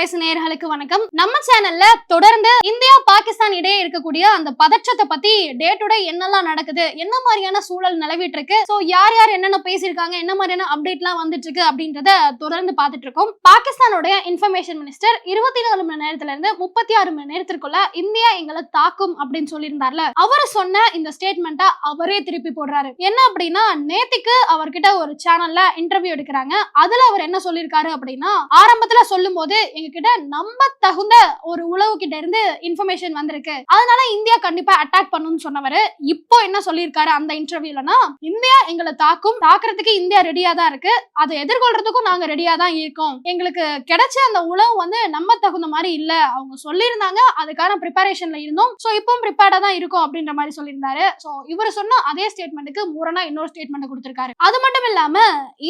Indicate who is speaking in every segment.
Speaker 1: பேசு நேயர்களுக்கு வணக்கம். நம்ம சேனல்ல தொடர்ந்து இந்தியா பாகிஸ்தான் இடையே இருக்கக்கூடிய அந்த பதற்றத்தை பத்தி டே டு டே என்னெல்லாம் நடக்குது என்ன மாதிரியான சூழல் நிலவிட்டு இருக்கு சோ யார் யார் என்னென்ன பேசியிருக்காங்க என்ன மாதிரியான அப்டேட்லாம் வந்துட்டு இருக்கு அப்படின்றத தொடர்ந்து பார்த்துட்டு இருக்கோம். பாகிஸ்தானுடைய இன்ஃபர்மேஷன் மினிஸ்டர் இருபத்தி நாலு மணி நேரத்துல இருந்து முப்பத்தி ஆறு மணி நேரத்திற்குள்ள இந்தியா எங்களை தாக்கும் அப்படின்னு சொல்லியிருந்தார்ல அவர் சொன்ன இந்த ஸ்டேட்மெண்ட்டை அவரே திருப்பி போடுறாரு. என்ன அப்படின்னா நேத்திக்கு அவர்கிட்ட ஒரு சேனல்ல இன்டர்வியூ எடுக்கிறாங்க. அதுல அவர் என்ன சொல்லியிருக்காரு அப்படின்னா ஆரம்பத்துல சொல்லும் போது எங்க கிட்ட நம்ப தகுந்த ஒரு உளவு கிட்ட இருந்து இன்ஃபர்மேஷன் வந்திருக்கு. அதனால இந்தியா கண்டிப்பா அட்டாக் பண்ணும்னு சொன்னவரு. இப்போ என்ன சொல்லியிருக்காரு அந்த இன்டர்வியூலனா இந்தியா எங்களை தாக்கும் தாக்குறதுக்கு இந்தியா ரெடியா தான் இருக்கு. அதை எதிர்கொள்றதுக்கும் நாங்க ரெடியா தான் இருக்கோம். எங்களுக்கு கிடைச்ச அந்த உளவு வந்து நம்ப தகுந்த மாதிரி இல்ல. அவங்க சொல்லியிருந்தாங்க அதுக்கான ப்ரிப்பரேஷன்ல இருந்தோம். சோ இப்பவும் ப்ரிப்பேர்டா தான் இருக்கும் அப்படின்ற மாதிரி சொல்லியிருந்தாரு. சோ இவர் சொன்ன அதே ஸ்டேட்மெண்ட்டுக்கு முரணா இன்னொரு ஸ்டேட்மெண்ட் கொடுத்திருக்காரு. அது மட்டும் இல்லாம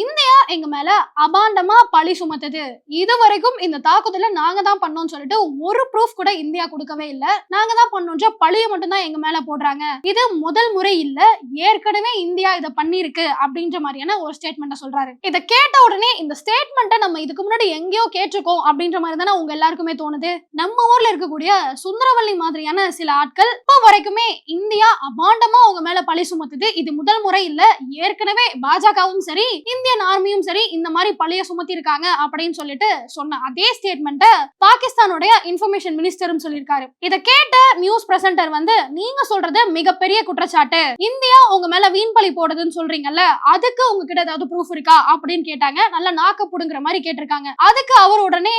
Speaker 1: இந்தியா எங்க மேல அபாண்டமா பழி சுமத்துது. இது வரைக்கும் இந்த தாக்குதல நாங்க தான் பண்ணோம்னு சொல்லிட்டு ஒரு ப்ரூஃப் கூட இந்தியா கொடுக்கவே இல்ல. நாங்க தான் பண்ணோன்ற பழிய மட்டும் தான் எங்க மேல போடுறாங்க. இது முதல் முறை இல்ல ஏற்கனவே இந்தியா இதை பண்ணிருக்கு அப்படின்ற மாதிரியான ஒரு ஸ்டேட்மெண்ட்டை சொல்றாரு. இதை கேட்ட உடனே இந்த ஸ்டேட்மெண்ட்டை நம்ம இதுக்கு முன்னாடி எங்கேயோ கேட்டிருக்கோம் அப்படின்ற மாதிரி தானே உங்க எல்லாருக்குமே தோணுது. நம்ம ஊர்ல இருக்கக்கூடிய சுந்தரவல்லி மாதிரியான சில ஆட்கள் இப்போ வரைக்குமே இந்தியா அபாண்டமா அவங்க மேல பழி சுமத்துது. இது முதல் முறை இல்ல ஏற்கனவே பாஜகவும் சரி இந்தியன் ஆர்மியும் சரி இந்த மாதிரி பழிய சுமத்தி இருக்காங்க அப்படின்னு சொல்லிட்டு சொன்ன அதே ஸ்டேட்மெண்ட்டை பாகிஸ்தானுடைய இன்ஃபர்மேஷன் மினிஸ்டரும் சொல்லியிருக்காரு. இதை கேட்ட நியூஸ் பிரசன்டர் வந்து நீங்க சொல்றது மிகப்பெரிய குற்றச்சாட்டு. இந்தியா உங்க மேல வீண் பழி போடுதுன்னு சொல்றீங்கல்ல அதுக்கு உங்ககிட்ட ஏதாவது ப்ரூஃப் இருக்கா? அப்படின்னு கேட்டாங்க. நல்லா நாக்க புடுங்குற மாதிரி கேட்டிருக்காங்க. அதுக்கு அவர் உடனே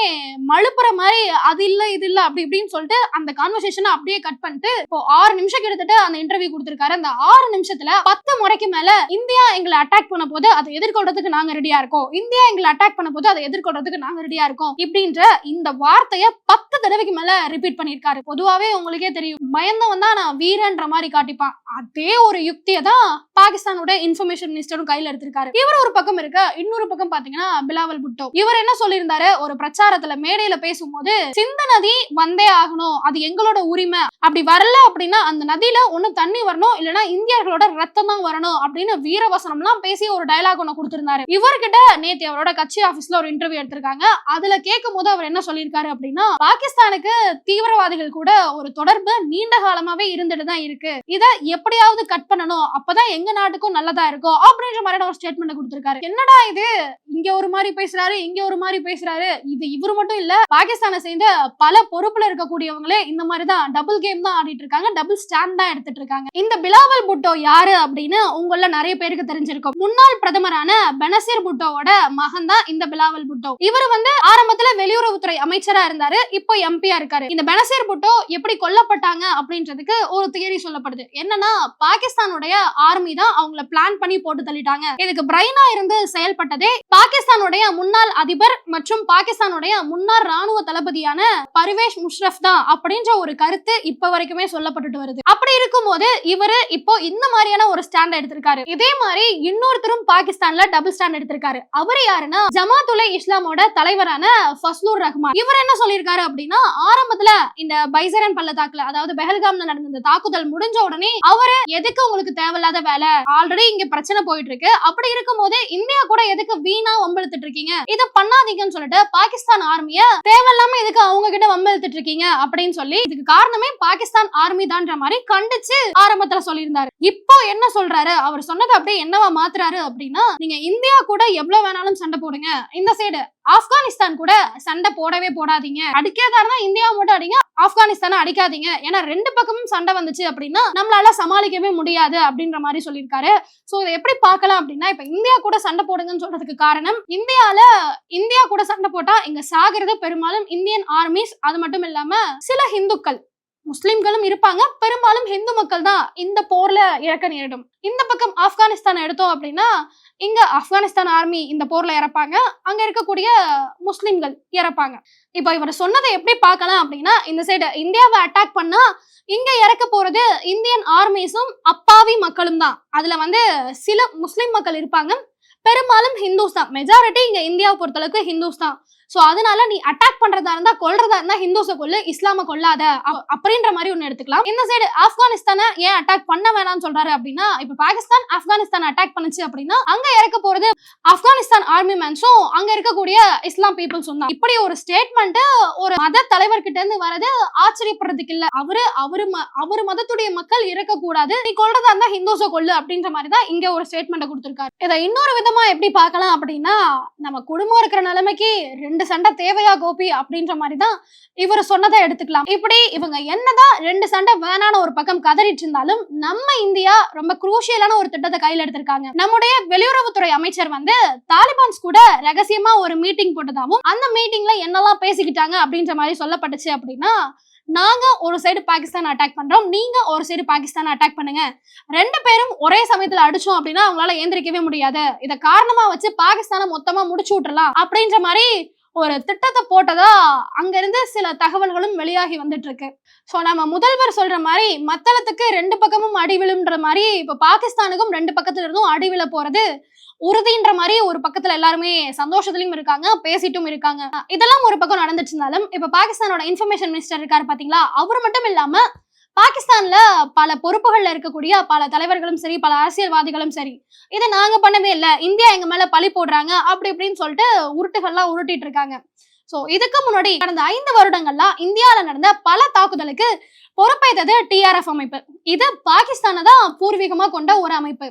Speaker 1: மழுப்புற மாதிரி அது இல்ல இது இல்ல அப்படி இப்படின்னு சொல்லிட்டு அந்த கான்வர்சேஷனை அப்படியே கட் பண்ணிட்டு இப்போ ஆறு நிமிஷம் கிட்டத்தட்ட அந்த இன்டர்வியூ கொடுத்திருக்காரு. அந்த ஆறு நிமிஷத்துல பத்து முறைக்கு மேல இந்தியா எங்களை அட்டாக் பண்ண போது அதை எதிர்கொள்றதுக்கு நாங்க ரெடியா இருக்கோம். இந்தியா எங்களை அட்டாக் பண்ண போது அதை எதிர்கொள்றதுக்கு நாங்க ரெடியா இருக்கோம். இப்படின்ற இந்த வார்த்தைய பத்து தடவைக்கு மேல ரிப்பீட் பண்ணிருக்காரு பொதுவாவே உங்களுக்கே தெரியும். பயந்தவன் தான் நான் வீரன்ற மாதிரி காட்டிப்பான். அதே ஒரு யுக்தியை தான் பாகிஸ்தானோட இன்ஃபர்மேஷன் மினிஸ்டரும் கையில எடுத்திருக்காரு. இவர் ஒரு பக்கம் இருக்க இன்னொரு பக்கம் பாத்தீங்கன்னா பிலாவல் புட்டோ. இவர் என்ன சொல்லியிருந்தாரு? ஒரு பிரச்சாரத்துல மேடையில பேசும்போது சிந்த நதி வந்தே ஆகணும். அது எங்களோட உரிமை. அப்படி வரல அப்படின்னா அந்த நதியில ஒண்ணு தண்ணி வரணும். இல்லைன்னா இந்தியர்களோட ரத்தம் தான் வரணும். அப்படின்னு வீரவசனம் எல்லாம் பேசி ஒரு டயலாக் ஒண்ணு கொடுத்திருந்தாரு. இவர்கிட்ட நேத்து அவரோட கட்சி ஆபீஸ்ல ஒரு இன்டர்வியூ எடுத்திருக்காங்க. அதுல கேட்கும் போது அவர் என்ன சொல்லியிருக்காரு அப்படின்னா பாகிஸ்தானுக்கு தீவிரவாதிகள் கூட ஒரு தொடர்பு நீண்ட காலமாவே இருந்துட்டு தான் இருக்கு. இத எப்படியாவது கட் பண்ணணும். அப்பதான் எங்க நாட்டுக்கும் நல்லதா இருக்கும் அப்படின்ற மாதிரியான ஒரு ஸ்டேட்மெண்ட் கொடுத்திருக்காரு. என்னடா இது? இங்க ஒரு மாதிரி பேசுறாரு இங்க ஒரு மாதிரி பேசுறாரு. இது இவர் மட்டும் இல்ல பாகிஸ்தானை சேர்ந்த பல பொறுப்புல இருக்கக்கூடியவங்களே இந்த மாதிரி தான் டபுள் கேம் தான் ஆடிட்டு இருக்காங்க டபுள் ஸ்டாண்ட் தான் எடுத்துட்டு இருக்காங்க. இந்த பிலாவல் புட்டோ யாரு அப்படின்னு உங்கள நிறைய பேருக்கு தெரிஞ்சிருக்கும். முன்னாள் பிரதமரான பெனசீர் புட்டோவோட மகன் தான் இந்த பிலாவல் புட்டோ. இவர் வந்து ஆரம்பத்துல வெளியூர் வெளியுறவுத்துறை அமைச்சரா இருந்தாரு இப்போ எம்பியா இருக்காரு. இந்த பெனசீர் புட்டோ எப்படி கொல்லப்பட்டாங்க அப்படின்றதுக்கு ஒரு தியரி சொல்லப்படுது. என்னன்னா பாகிஸ்தானுடைய ஆர்மி தான் அவங்கள பிளான் பண்ணி போட்டு தள்ளிட்டாங்க. இதுக்கு பிரைனா இருந்து செயல்பட்டதே பாகிஸ்தானுடைய முன்னாள் அதிபர் மற்றும் பாகிஸ்தானுடைய முன்னாள் ராணுவ தளபதியான பர்வேஷ் முஷ்ரப் தான் அப்படின்ற ஒரு கருத்து இப்ப வரைக்குமே சொல்லப்பட்டுட்டு வருது. அப்படி இருக்கும்போது இவரு இப்போ இந்த மாதிரியான ஒரு ஸ்டாண்ட் எடுத்திருக்காரு. இதே மாதிரி இன்னொருத்தரும் பாகிஸ்தான்ல டபுள் ஸ்டாண்ட் எடுத்திருக்காரு. அவர் யாருன்னா ஜமாத்துலே இஸ்லாமோட தலைவரான ஃபஸ்லு ஃபஸ்லூர் ரஹ்மான். இவர் என்ன சொல்லியிருக்காரு அப்படின்னா ஆரம்பத்துல இந்த பைசரன் பள்ளத்தாக்குல அதாவது பெஹல்காம்ல நடந்த இந்த தாக்குதல் முடிஞ்ச உடனே அவரு எதுக்கு உங்களுக்கு தேவையில்லாத வேலை? ஆல்ரெடி இங்க பிரச்சனை போயிட்டு இருக்கு அப்படி இருக்கும் போது இந்தியா கூட எதுக்கு வீணா வம்பெழுத்துட்டு இருக்கீங்க? இதை பண்ணாதீங்கன்னு சொல்லிட்டு பாகிஸ்தான் ஆர்மிய தேவையில்லாம எதுக்கு அவங்க கிட்ட வம்பெழுத்துட்டு இருக்கீங்க அப்படின்னு சொல்லி இதுக்கு காரணமே பாகிஸ்தான் ஆர்மி தான்ற மாதிரி கண்டிச்சு ஆரம்பத்துல சொல்லியிருந்தாரு. இப்போ என்ன சொல்றாரு? அவர் சொன்னது அப்படியே என்னவா மாத்துறாரு அப்படின்னா நீங்க இந்தியா கூட எவ்வளவு வேணாலும் சண்டை போடுங்க. இந்த சைடு ஆப்கானிஸ்தான் கூட சண்டை போடவே போடாதீங்க. அடிக்கிறதா இருந்தா இந்தியா மட்டும் அடிங்க ஆப்கானிஸ்தானை அடிக்காதீங்க. ஏன்னா ரெண்டு பக்கமும் சண்டை வந்துச்சு அப்படின்னா நம்மளால சமாளிக்கவே முடியாது அப்படின்ற மாதிரி சொல்லியிருக்காரு. ஸோ இதை எப்படி பார்க்கலாம் அப்படின்னா இப்ப இந்தியா கூட சண்டை போடுங்கன்னு சொல்றதுக்கு காரணம் இந்தியால இந்தியா கூட சண்டை போட்டா இங்க சாகிறது பெரும்பாலும் இந்தியன் ஆர்மிஸ் அது மட்டும் இல்லாம சில ஹிந்துக்கள். முஸ்லிம்களும் இருப்பாங்க. பெரும்பாலும் ஹிந்து மக்கள் தான் இந்த போர்ல இறக்க நேரிடும். இந்த பக்கம் ஆப்கானிஸ்தான் எடுத்தோம் அப்படின்னா இங்க ஆப்கானிஸ்தான் ஆர்மி இந்த போர்ல இறப்பாங்க. அங்க இருக்கக்கூடிய முஸ்லிம்கள் இறப்பாங்க. இப்போ இவர் சொன்னதை எப்படி பார்க்கலாம் அப்படின்னா இந்த சைடு இந்தியாவை அட்டாக் பண்ணா இங்க இறக்க போறது இந்தியன் ஆர்மிஸும் அப்பாவி மக்களும் தான். அதுல வந்து சில முஸ்லிம் மக்கள் இருப்பாங்க. பெரும்பாலும் ஹிந்துஸ் தான். மெஜாரிட்டி இங்க இந்தியாவை பொறுத்தளவுக்கு ஹிந்துஸ் தான். சோ அதனால நீ அட்டாக் பண்றதா இருந்தா கொல்றதா இருந்தா ஹிந்துஸை கொல்லு இஸ்லாம கொள்ளாத அப்படின்ற மாதிரி ஒண்ணு எடுத்துக்கலாம். இந்த சைடு ஆப்கானிஸ்தானை ஏன் அட்டாக் பண்ண வேணாம்னு சொல்றாரு அப்படின்னா இப்ப பாகிஸ்தான் ஆப்கானிஸ்தான் அட்டாக் பண்ணுச்சு அப்படின்னா அங்க இறக்க போறது ஆப்கானிஸ்தான் ஆர்மி மேன்ஸும் அங்க இருக்கக்கூடிய இஸ்லாம் பீப்புள்ஸும் தான். இப்படி ஒரு ஸ்டேட்மெண்ட் ஒரு மத தலைவர்கிட்ட இருந்து வரது ஆச்சரியப்படுறதுக்கு இல்ல. அவரு அவரு அவரு மதத்துடைய மக்கள் இறக்க கூடாது நீ கொல்றதா இருந்தா ஹிந்துஸை கொல்லு அப்படின்ற மாதிரி தான் இங்க ஒரு ஸ்டேட்மெண்ட் கொடுத்திருக்காரு. இதை இன்னொரு விதம் எப்படி பார்க்கலாம் அப்படின்னா நம்ம குடும்பம் இருக்கிற நிலைமைக்கு ரெண்டு சண்டை தேவையா கோபி அப்படின்ற மாதிரி தான் இவர் சொன்னதை எடுத்துக்கலாம். இப்படி இவங்க என்னதான் ரெண்டு சண்டை வேணான்னு ஒரு பக்கம் கதறிட்டு இருந்தாலும் நம்ம இந்தியா ரொம்ப குரூஷியலான ஒரு திட்டத்தை கையில எடுத்திருக்காங்க. நம்முடைய வெளியுறவுத்துறை அமைச்சர் வந்து தாலிபான்ஸ் கூட ரகசியமா ஒரு மீட்டிங் போட்டதாகவும் அந்த மீட்டிங்ல என்னெல்லாம் பேசிக்கிட்டாங்க அப்படின்ற மாதிரி சொல்லப்பட்டுச்சு அப்படின்னா நாங்க ஒரு சைடு பாகிஸ்தான் அட்டாக் பண்றோம். நீங்க ஒரு சைடு பாகிஸ்தான் அட்டாக் பண்ணுங்க. ரெண்டு பேரும் ஒரே சமயத்துல அடிச்சோம் அப்படின்னா அவங்களால ஏந்திரிக்கவே முடியாது. இத காரணமா வச்சு பாகிஸ்தானை மொத்தமா முடிச்சு விட்டுறலாம் அப்படின்ற மாதிரி ஒரு திட்டத்தை போட்டதா அங்கிருந்து சில தகவல்களும் வெளியாகி வந்துட்டு இருக்கு ஸோ நம்ம முதல்வர் சொல்ற மாதிரி மத்தளத்துக்கு ரெண்டு பக்கமும் அடி விழுன்ற மாதிரி இப்போ பாகிஸ்தானுக்கும் ரெண்டு பக்கத்துல இருந்தும் அடி விழ போறது உறுதின்ற மாதிரி ஒரு பக்கத்துல எல்லாருமே சந்தோஷத்துலயும் இருக்காங்க பேசிட்டும் இருக்காங்க. இதெல்லாம் ஒரு பக்கம் நடந்துட்டு இருந்தாலும் இப்ப பாகிஸ்தானோட இன்ஃபர்மேஷன் மினிஸ்டர் இருக்காரு பாத்தீங்களா? அவர் மட்டும் இல்லாம பாகிஸ்தான்ல பல பொறுப்புகள்ல இருக்கக்கூடிய பல தலைவர்களும் சரி பல அரசியல்வாதிகளும் சரி இதை நாங்க பண்ணவே இல்லை. இந்தியா எங்க மேல பழி போடுறாங்க அப்படி இப்படின்னு சொல்லிட்டு உருட்டுகள்லாம் உருட்டிட்டு இருக்காங்க. சோ இதுக்கு முன்னாடி கடந்த ஐந்து வருடங்கள்ல இந்தியால நடந்த பல தாக்குதலுக்கு பொறுப்பேற்றது டிஆர்எஃப் அமைப்பு. இது பாகிஸ்தானை தான் பூர்வீகமா கொண்ட ஒரு அமைப்பு.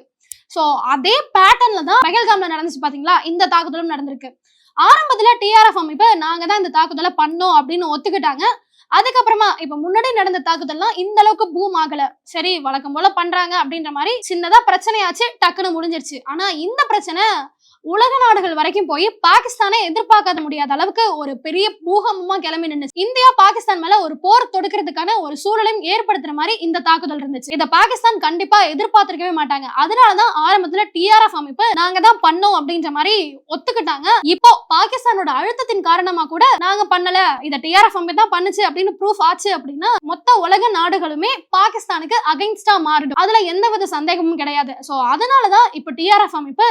Speaker 1: ஸோ அதே பேட்டர்ன்ல தான் பகல்காம்ல நடந்துச்சு பாத்தீங்களா? இந்த தாக்குதலும் நடந்திருக்கு. ஆரம்பத்துல டிஆர்எஃப் அமைப்பு நாங்க தான் இந்த தாக்குதலை பண்ணோம் அப்படின்னு ஒத்துக்கிட்டாங்க. அதுக்கப்புறமா இப்ப முன்னாடி நடந்த தாக்குதல்லாம் இந்த அளவுக்கு பூம் ஆகல. சரி வழக்கம் போல பண்றாங்க அப்படின்ற மாதிரி சின்னதா பிரச்சனையாச்சு டக்குன்னு முடிஞ்சிருச்சு. ஆனா இந்த பிரச்சனை உலக நாடுகள் வரைக்கும் போய் பாகிஸ்தானை எதிர்பார்க்காத முடியாத அளவுக்கு ஒரு பெரிய பூகம்பமா கிளம்பி நின்னுச்சு. இந்தியா பாகிஸ்தான் மேல ஒரு போர் தொடுக்கிறதுக்கான ஒரு சூழலையும் ஏற்படுத்துற மாதிரி இந்த தாக்குதல் இருந்துச்சு. இத பாகிஸ்தான் கண்டிப்பா எதிர்பார்த்திருக்கவே மாட்டாங்க. அதனாலதான் ஆரம்பத்துல டிஆர்எஃப் அமைப்பு நாங்க தான் பண்ணோம் அப்படின்ற மாதிரி ஒத்துக்கிட்டாங்க. இப்போ பாகிஸ்தானோட அழுத்தத்தின் காரணமா கூட நாங்க பண்ணல. இத டிஆர்எஃப் அமைப்பு தான் பண்ணுச்சு அப்படின்னு ப்ரூஃப் ஆச்சு அப்படின்னா மொத்த உலக நாடுகளுமே பாகிஸ்தானுக்கு அகைன்ஸ்டா மாறிடும். அதுல எந்தவித சந்தேகமும் கிடையாது. சோ அதனாலதான் இப்ப டிஆர்எஃப் அமைப்பு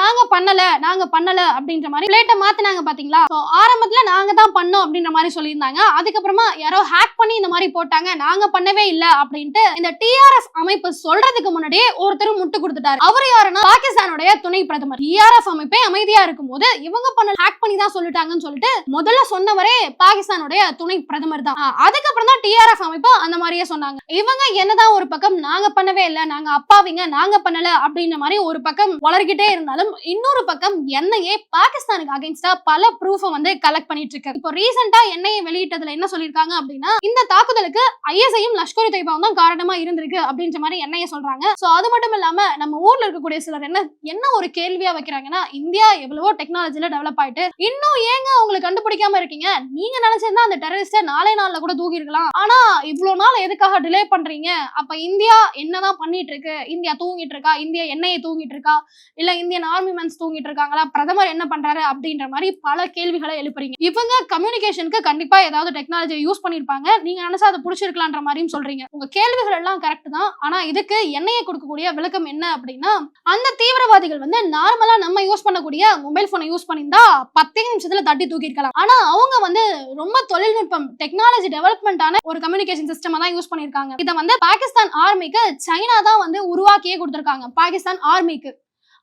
Speaker 1: நாங்க பண்ண பண்ணல நாங்க பண்ணல அப்படின்ற மாதிரி பிளேட்டை மாத்தினாங்க பாத்தீங்களா? ஆரம்பத்துல நாங்க தான் பண்ணோம் அப்படின்ற மாதிரி சொல்லியிருந்தாங்க. அதுக்கப்புறமா யாரோ ஹேக் பண்ணி இந்த மாதிரி போட்டாங்க. நாங்க பண்ணவே இல்ல அப்படின்ட்டு இந்த டிஆர்எஸ் அமைப்பு சொல்றதுக்கு முன்னாடியே ஒருத்தர் முட்டு கொடுத்துட்டாரு. அவர் யாருன்னா பாகிஸ்தானுடைய துணை பிரதமர். டிஆர்எஸ் அமைப்பே அமைதியா இருக்கும்போது இவங்க பண்ண ஹேக் பண்ணி தான் சொல்லிட்டாங்கன்னு சொல்லிட்டு முதல்ல சொன்னவரே பாகிஸ்தானுடைய துணை பிரதமர் தான். அதுக்கப்புறம் தான் டிஆர்எஃப் அமைப்பு அந்த மாதிரியே சொன்னாங்க. இவங்க என்னதான் ஒரு பக்கம் நாங்க பண்ணவே இல்ல நாங்க அப்பாவிங்க நாங்க பண்ணல அப்படின்ற மாதிரி ஒரு பக்கம் வளர்கிட்டே இருந்தாலும் இன்னொரு பக்கம் என்ஐஏ பாகிஸ்தானுக்கு அகைன்ஸ்டா பல ப்ரூஃப் வந்து கலெக்ட் பண்ணிட்டு இருக்கு. இப்போ ரீசெண்டா என்ஐஏ வெளியிட்டதுல என்ன சொல்லிருக்காங்க அப்படின்னா இந்த தாக்குதலுக்கு ஐஎஸ்ஐயும் லஷ்கர் தொய்பாவும் தான் காரணமா இருந்திருக்கு அப்படின்ற மாதிரி என்ஐஏ சொல்றாங்க. சோ அது மட்டும் இல்லாம நம்ம ஊர்ல இருக்கக்கூடிய சிலர் என்ன என்ன ஒரு கேள்வியா வைக்கிறாங்கன்னா இந்தியா எவ்வளவோ டெக்னாலஜில டெவலப் ஆயிட்டு இன்னும் ஏங்க உங்களுக்கு கண்டுபிடிக்காம இருக்கீங்க? நீங்க நினைச்சிருந்தா அந்த டெரரிஸ்ட நாளே நாள்ல கூட தூக்கி இருக்கலாம் ஆனா இவ்வளவு நாள் எதுக்காக டிலே பண்றீங்க? அப்ப இந்தியா என்னதான் பண்ணிட்டு இருக்கு? இந்தியா தூங்கிட்டு இருக்கா? இந்தியா எண்ணெயை தூங்கிட்டு இருக்கா? இல்ல இந்தியன் ஆர்மி மேன்ஸ் தூங்கிட்டு இருக்காங்களா? பிரதமர் என்ன பண்றாரு அப்படின்ற மாதிரி பல கேள்விகளை எழுப்புறீங்க. இவங்க கம்யூனிகேஷனுக்கு கண்டிப்பா ஏதாவது டெக்னாலஜி யூஸ் பண்ணிருப்பாங்க. நீங்க நினைச்சா அதை புடிச்சிருக்கலான்ற மாதிரியும் சொல்றீங்க. உங்க கேள்விகள் எல்லாம் கரெக்ட் தான். ஆனா இதுக்கு என்னையை கொடுக்கக்கூடிய விளக்கம் என்ன அப்படின்னா அந்த தீவிரவாதிகள் வந்து நார்மலா நம்ம யூஸ் பண்ணக்கூடிய மொபைல் போனை யூஸ் பண்ணியிருந்தா பத்தே நிமிஷத்துல தட்டி தூக்கி இருக்கலாம் ஆனா அவங்க வந்து ரொம்ப தொழில்நுட்பம் டெக்னாலஜி டெவலப்மெண்டான ஒரு கம்யூனிகேஷன் சிஸ்டம் தான் யூஸ் பண்ணிருக்காங்க இதை வந்து பாகிஸ்தான் ஆர்மிக்கு சைனா தான் வந்து உருவாக்கியே கொடுத்திருக்காங்க. பாகிஸ்தான் ஆர்மிக்கு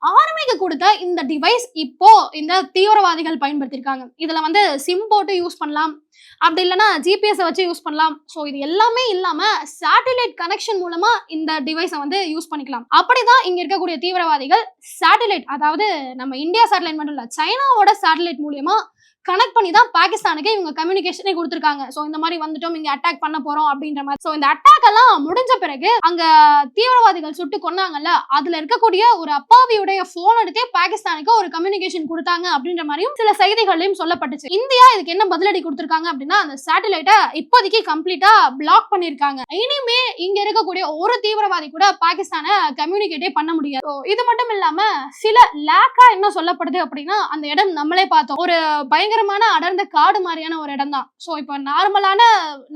Speaker 1: ஆர்மிக்கு கொடுத்த இந்த டிவைஸ் இப்போ இந்த தீவிரவாதிகள் பயன்படுத்தியிருக்காங்க. இதுல வந்து சிம் போட்டு யூஸ் பண்ணலாம். அப்படி இல்லைன்னா ஜிபிஎஸ் வச்சு யூஸ் பண்ணலாம். ஸோ இது எல்லாமே இல்லாம சேட்டலைட் கனெக்ஷன் மூலமா இந்த டிவைஸை வந்து யூஸ் பண்ணிக்கலாம். அப்படிதான் இங்க இருக்கக்கூடிய தீவிரவாதிகள் சேட்டலைட் அதாவது நம்ம இந்தியா சேட்டலைட் மட்டும் இல்ல சைனாவோட சேட்டலைட் மூலியமா கனெக்ட் பண்ணி தான் பாகிஸ்தானுக்கு இவங்க கம்யூனிகேஷனே கொடுத்துருக்காங்க. ஸோ இந்த மாதிரி வந்துட்டோம் இங்க அட்டாக் பண்ண போறோம் அப்படின்ற மாதிரி. ஸோ இந்த அட்டாக் எல்லாம் முடிஞ்ச பிறகு அங்க தீவிரவாதிகள் சுட்டு கொன்னாங்கல்ல அதுல இருக்கக்கூடிய ஒரு அப்பாவியுடைய போன் எடுத்தே பாகிஸ்தானுக்கு ஒரு கம்யூனிகேஷன் கொடுத்தாங்க அப்படின்ற மாதிரியும் சில செய்திகளையும் சொல்லப்பட்டுச்சு. இந்தியா இதுக்கு என்ன பதிலடி கொடுத்துருக்காங்க அப்படின்னா அந்த சேட்டலைட்டை இப்போதைக்கு கம்ப்ளீட்டா பிளாக் பண்ணிருக்காங்க. இனிமே இங்க இருக்கக்கூடிய ஒரு தீவிரவாதி கூட பாகிஸ்தானை கம்யூனிகேட்டே பண்ண முடியாது. இது மட்டும் இல்லாம சில லேக்கா என்ன சொல்லப்படுது அப்படின்னா அந்த இடம் நம்மளே பார்த்தோம். ஒரு பயங்கர பயங்கரமான அடர்ந்த காடு மாதிரியான ஒரு இடம் தான் சோ இப்ப நார்மலான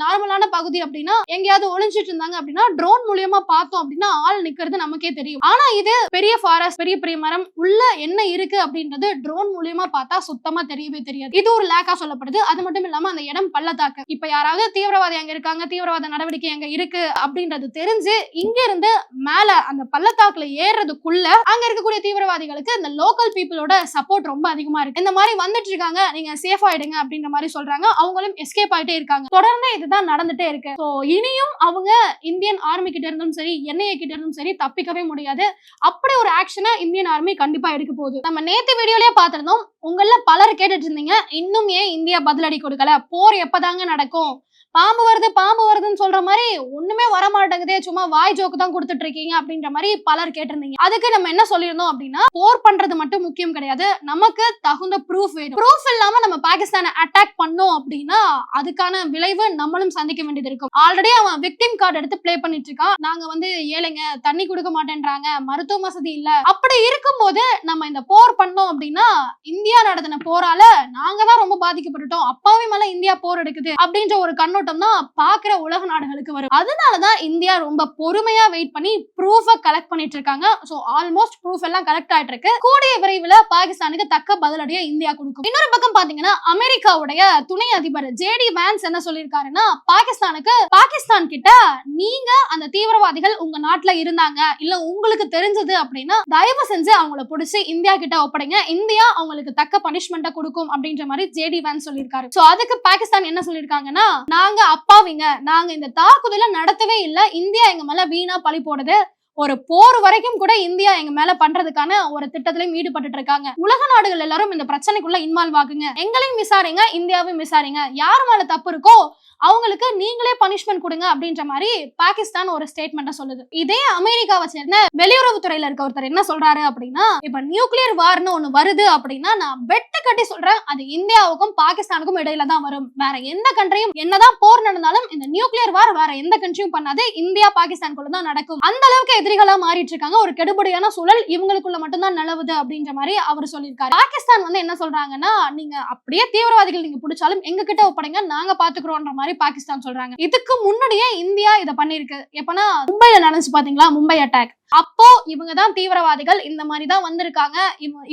Speaker 1: நார்மலான பகுதி அப்படின்னா எங்கேயாவது ஒளிஞ்சிட்டு இருந்தாங்க அப்படின்னா ட்ரோன் மூலியமா பார்த்தோம் அப்படின்னா ஆள் நிக்கிறது நமக்கே தெரியும். ஆனா இது பெரிய ஃபாரஸ்ட் பெரிய பெரிய மரம் உள்ள என்ன இருக்கு அப்படின்றது ட்ரோன் மூலியமா பார்த்தா சுத்தமா தெரியவே தெரியாது. இது ஒரு லேக்கா சொல்லப்படுது. அது மட்டும் இல்லாம அந்த இடம் பள்ளத்தாக்கு. இப்ப யாராவது தீவிரவாதி அங்க இருக்காங்க தீவிரவாத நடவடிக்கை அங்க இருக்கு அப்படின்றது தெரிஞ்சு இங்க இருந்து மேல அந்த பள்ளத்தாக்குல ஏறுறதுக்குள்ள அங்க இருக்கக்கூடிய தீவிரவாதிகளுக்கு இந்த லோக்கல் பீப்புளோட சப்போர்ட் ரொம்ப அதிகமா இருக்கு. இந்த மாதிரி வந்துட்டு இருக்காங்க நீங்க சேஃப் ஆயிடுங்க அப்படின்ற மாதிரி சொல்றாங்க. அவங்களும் எஸ்கேப் ஆயிட்டே இருக்காங்க. தொடர்ந்து இதுதான் நடந்துட்டே இருக்கு. ஸோ இனியும் அவங்க இந்தியன் ஆர்மி கிட்ட இருந்தும் சரி என்ஐஏ கிட்ட இருந்தும் சரி தப்பிக்கவே முடியாது. அப்படி ஒரு ஆக்ஷனை இந்தியன் ஆர்மி கண்டிப்பா எடுக்க போகுது. நம்ம நேத்து வீடியோலயே பார்த்திருந்தோம். உங்கள பலர் கேட்டுட்டு இருந்தீங்க. இன்னும் ஏன் இந்தியா பதிலடி கொடுக்கல? போர் எப்பதாங்க நடக்கும்? பாம்பு வருது பாம்பு வருதுன்னு சொல்ற மாதிரி ஒண்ணுமே வர மாட்டேங்குதே. சும்மா வாய் ஜோக்கு தான் கொடுத்துட்டு இருக்கீங்க அப்படின்ற மாதிரி பலர் கேட்டிருந்தீங்க. அதுக்கு நம்ம என்ன சொல்லியிருந்தோம் அப்படின்னா போர் பண்றது மட்டும் முக்கியம் கிடையாது. நமக்கு தகுந்த ப்ரூஃப் வேணும். ப்ரூஃப் இல்லாம நம்ம பாகிஸ்தானை அட்டாக் பண்ணோம் அப்படின்னா அதுக்கான விளைவு நம்மளும் சந்திக்க வேண்டியது இருக்கும். ஆல்ரெடி அவன் விக்டிம் கார்டு எடுத்து ப்ளே பண்ணிட்டு இருக்கான் நாங்க வந்து ஏழைங்க தண்ணி கொடுக்க மாட்டேன்றாங்க மருத்துவ வசதி இல்ல. அப்படி இருக்கும்போது நம்ம இந்த போர் பண்ணோம் அப்படின்னா இந்தியா நடத்தின போரால நாங்க தான் ரொம்ப பாதிக்கப்பட்டுட்டோம். அப்பாவே மேல இந்தியா போர் எடுக்குது அப்படின்ற ஒரு கண்ணோட்டம் தான் பாக்குற உலக நாடுகளுக்கு வரும். அதனாலதான் இந்தியா ரொம்ப பொறுமையா வெயிட் பண்ணி ப்ரூஃப கலெக்ட் பண்ணிட்டு இருக்காங்க. சோ ஆல்மோஸ்ட் ப்ரூஃப் எல்லாம் கலெக்ட் ஆயிட்டு இருக்கு கூடிய விரைவில் பாகிஸ்தானுக்கு தக்க பதிலடியா இந்தியா கொடுக்கும். இன்னொரு பக்கம் பாத்தீங்கன்னா அமெரிக்காவுடைய துணை அதிபர் ஜேடி வேன்ஸ் என்ன சொல்லியிருக்காருன்னா பாகிஸ்தானுக்கு பாகிஸ்தான் கிட்ட நீங்க அந்த தீவிரவாதிகள் உங்க நாட்டுல இருந்தாங்க இல்ல உங்களுக்கு தெரிஞ்சது அப்படின்னா தயவு செஞ்சு அவங்கள பிடிச்சி இந்தியா கிட்ட ஒப்படைங்க. இந்தியா அவங்களுக்கு தக்க பனிஷ்மெண்ட்டை கொடுக்கும் அப்படின்ற மாதிரி ஜேடி வேன் சொல்லியிருக்காரு. சோ அதுக்கு பாகிஸ்தான் என்ன சொல்லியிருக்காங்கன்னா நாங்க அப்பாவிங்க நாங்க இந்த தாக்குதல நடத்தவே இல்ல. இந்தியா எங்க மேல வீணா பழி போடுது. ஒரு போர் வரைக்கும் கூட இந்தியா எங்க மேல பண்றதுக்கான ஒரு திட்டத்திலையும் ஈடுபட்டு இருக்காங்க. உலக நாடுகள் எல்லாரும் இந்த பிரச்சனைக்குள்ள இன்வால்வ் ஆகுங்க. எங்களையும் விசாரிங்க இந்தியாவையும் விசாரிங்க. யார் மேல தப்பு இருக்கோ அவங்களுக்கு நீங்களே பனிஷ்மெண்ட் கொடுங்க அப்படின்ற மாதிரி பாகிஸ்தான் ஒரு ஸ்டேட்மெண்ட்டை சொல்லுது. இதே அமெரிக்காவை சேர்ந்த வெளியுறவுத்துறையில இருக்க ஒருத்தர் என்ன சொல்றாரு அப்படின்னா இப்ப நியூக்ளியர் வார்னு ஒண்ணு வருது அப்படின்னா நான் வெட்டு கட்டி சொல்றேன் அது இந்தியாவுக்கும் பாகிஸ்தானுக்கும் இடையில தான் வரும். வேற எந்த கண்ட்ரியும் என்னதான் போர் நடந்தாலும் இந்த நியூக்ளியர் வார் வேற எந்த கண்ட்ரியும் பண்ணாது இந்தியா பாகிஸ்தானுக்குள்ள தான் நடக்கும். அந்த அளவுக்கு எதிரிகளா மாறிட்டு இருக்காங்க ஒரு கெடுபடியான சூழல் இவங்களுக்குள்ள மட்டும்தான் நிலவுது அப்படின்ற மாதிரி அவர் சொல்லியிருக்காரு. பாகிஸ்தான் வந்து என்ன சொல்றாங்கன்னா நீங்க அப்படியே தீவிரவாதிகள் நீங்க பிடிச்சாலும் எங்க கிட்ட ஒப்படைங்க நாங்க பாத்துக்கிறோம்ன்ற மாதிரி பாகிஸ்தான் சொல்றாங்க. இதுக்கு முன்னாடியே இந்தியா இதை பண்ணிருக்கு எப்பனா மும்பைல நடந்துச்சு பாத்தீங்களா? மும்பை அட்டாக் அப்போ இவங்க தான் தீவிரவாதிகள். இந்த மாதிரி தான் வந்திருக்காங்க.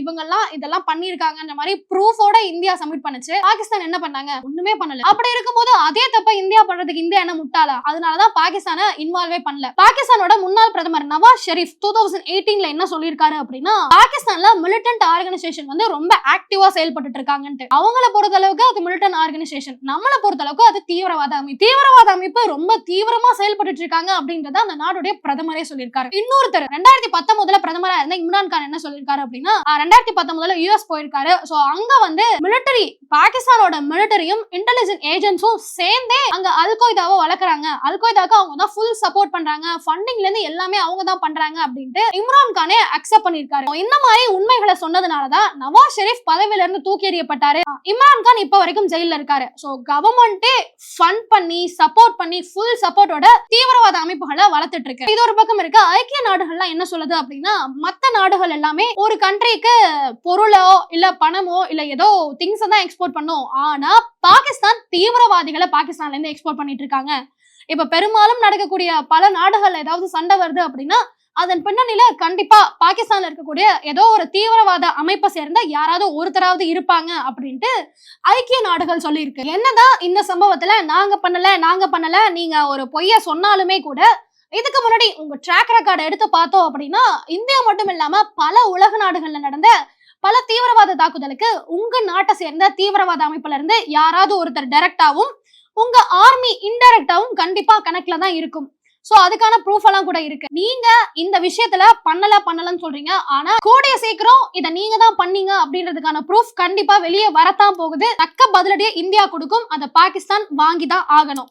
Speaker 1: இவங்க எல்லாம் இதெல்லாம் பண்ணிருக்காங்கன்ற மாதிரி ப்ரூஃபோட இந்தியா சப்மிட் பண்ணுச்சு. பாகிஸ்தான் என்ன பண்ணாங்க? ஒண்ணுமே பண்ணல. அப்படி இருக்கும்போது அதே தப்ப இந்தியா பண்றதுக்கு இந்தியா என்ன முட்டாளா? அதனாலதான் பாகிஸ்தானை இன்வால்வே பண்ணல. பாகிஸ்தானோட முன்னாள் பிரதமர் நவாஸ் ஷெரீப் டூ தௌசண்ட் எயிட்டீன்ல என்ன சொல்லியிருக்காரு அப்படின்னா பாகிஸ்தான்ல மிலிட்டன்ட் ஆர்கனைசேஷன் வந்து ரொம்ப ஆக்டிவா செயல்பட்டு இருக்காங்கன்ட்டு. அவங்கள பொறுத்த அளவுக்கு அது மிலிட்டன் ஆர்கனைசேஷன் நம்மளை பொறுத்த அளவுக்கு அது தீவிரவாத அமைப்பு தீவிரவாத அமைப்பு ரொம்ப தீவிரமா செயல்பட்டு இருக்காங்க அப்படின்றத அந்த நாடுடைய பிரதமரே சொல்லியிருக்காரு. இன்னொருத்தர் ரெண்டாயிரத்தி பத்தொன்பதுல பிரதமரா இருந்த இம்ரான் கான் என்ன சொல்லியிருக்காரு அப்படின்னா ரெண்டாயிரத்தி பத்தொன்பதுல யூஎஸ் போயிருக்காரு. சோ அங்க வந்து மிலிட்டரி பாகிஸ்தானோட மிலிட்டரியும் இன்டெலிஜென்ட் ஏஜென்ட்ஸும் சேர்ந்தே அங்க அல்கொய்தாவை வளர்க்குறாங்க. அல்கொய்தாக்கு அவங்க தான் ஃபுல் சப்போர்ட் பண்றாங்க ஃபண்டிங்ல இருந்து எல்லாமே அவங்க தான் பண்றாங்க அப்படின்ட்டு இம்ரான் கானே அக்செப்ட் பண்ணிருக்காரு இந்த மாதிரி உண்மைகளை சொன்னதுனாலதான் நவாஸ் ஷெரீப் பதவியில இருந்து தூக்கி எறியப்பட்டாரு. இம்ரான் கான் இப்ப வரைக்கும் ஜெயில இருக்காரு. சோ கவர்மெண்டே ஃபண்ட் பண்ணி சப்போர்ட் பண்ணி ஃபுல் சப்போர்ட்டோட தீவிரவாத அமைப்புகளை வளர்த்துட்டு இருக்கு. இது ஒரு பக்கம் இருக்கு. ஐக்கிய நாடுகள்லாம் என்ன சொல்லுது அப்படின்னா மத்த நாடுகள் எல்லாமே ஒரு கண்ட்ரிக்கு பொருளோ இல்ல பணமோ இல்ல ஏதோ திங்ஸ் தான் எக்ஸ்போர்ட் பண்ணும். ஆனா பாகிஸ்தான் தீவிரவாதிகளை பாகிஸ்தான்ல இருந்து எக்ஸ்போர்ட் பண்ணிட்டு இருக்காங்க. இப்ப பெரும்பாலும் நடக்கக்கூடிய பல நாடுகள்ல ஏதாவது சண்டை வருது அப்படின்னா அதன் பின்னணியில கண்டிப்பா பாகிஸ்தான்ல இருக்கக்கூடிய ஏதோ ஒரு தீவிரவாத அமைப்பை சேர்ந்த யாராவது ஒருத்தராவது இருப்பாங்க அப்படின்ட்டு ஐக்கிய நாடுகள் சொல்லியிருக்கு. என்னதான் இந்த சம்பவத்துல நாங்க பண்ணல நாங்க பண்ணல நீங்க ஒரு பொய்ய சொன்னாலுமே கூட இதுக்கு முன்னாடி உங்க ட்ராக் ரெக்கார்டை எடுத்து பார்த்தோம் அப்படின்னா இந்தியா மட்டும் இல்லாம பல உலக நாடுகள்ல நடந்த பல தீவிரவாத தாக்குதலுக்கு உங்க நாட்டை சேர்ந்த தீவிரவாத அமைப்புல இருந்து யாராவது ஒருத்தர் டைரக்டாவும் உங்க ஆர்மி இன்டைரக்டாவும் கண்டிப்பா கணக்குல தான் இருக்கும். சோ அதுக்கான ப்ரூஃப் எல்லாம் கூட இருக்கு. நீங்க இந்த விஷயத்துல பண்ணல பண்ணலன்னு சொல்றீங்க. ஆனா கூடிய சீக்கிரம் இத நீங்க தான் பண்ணீங்க அப்படின்றதுக்கான ப்ரூஃப் கண்டிப்பா வெளியே வரத்தான் போகுது. தக்க பதிலடியை இந்தியா கொடுக்கும். அதை பாகிஸ்தான் வாங்கி தான் ஆகணும்.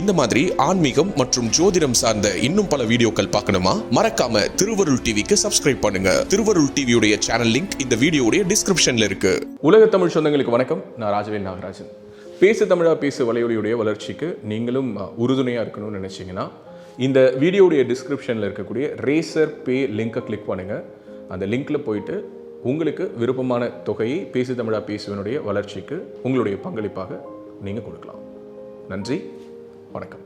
Speaker 2: இந்த மாதிரி ஆன்மீகம் மற்றும் ஜோதிடம் சார்ந்த இன்னும் பல வீடியோக்கள் பார்க்கணுமா? மறக்காம திருவருள் டிவிக்கு சப்ஸ்கிரைப் பண்ணுங்க. திருவருள் டிவியுடைய சேனல் லிங்க் இந்த வீடியோடைய டிஸ்கிரிப்ஷன்ல இருக்கு.
Speaker 3: உலக தமிழ் சொந்தங்களுக்கு வணக்கம். நான் ராஜவேல் நாகராஜன். பேசு தமிழா பேசு வலையொலியுடைய வளர்ச்சிக்கு நீங்களும் உறுதுணையாக இருக்கணும்னு நினச்சிங்கன்னா இந்த வீடியோடைய டிஸ்கிரிப்ஷனில் இருக்கக்கூடிய ரேசர் பே லிங்கை கிளிக் பண்ணுங்கள் அந்த லிங்க்கில் போயிட்டு உங்களுக்கு விருப்பமான தொகையை பேசு தமிழா பேசுவனுடைய வளர்ச்சிக்கு உங்களுடைய பங்களிப்பாக நீங்கள் கொடுக்கலாம். நன்றி. வணக்கம்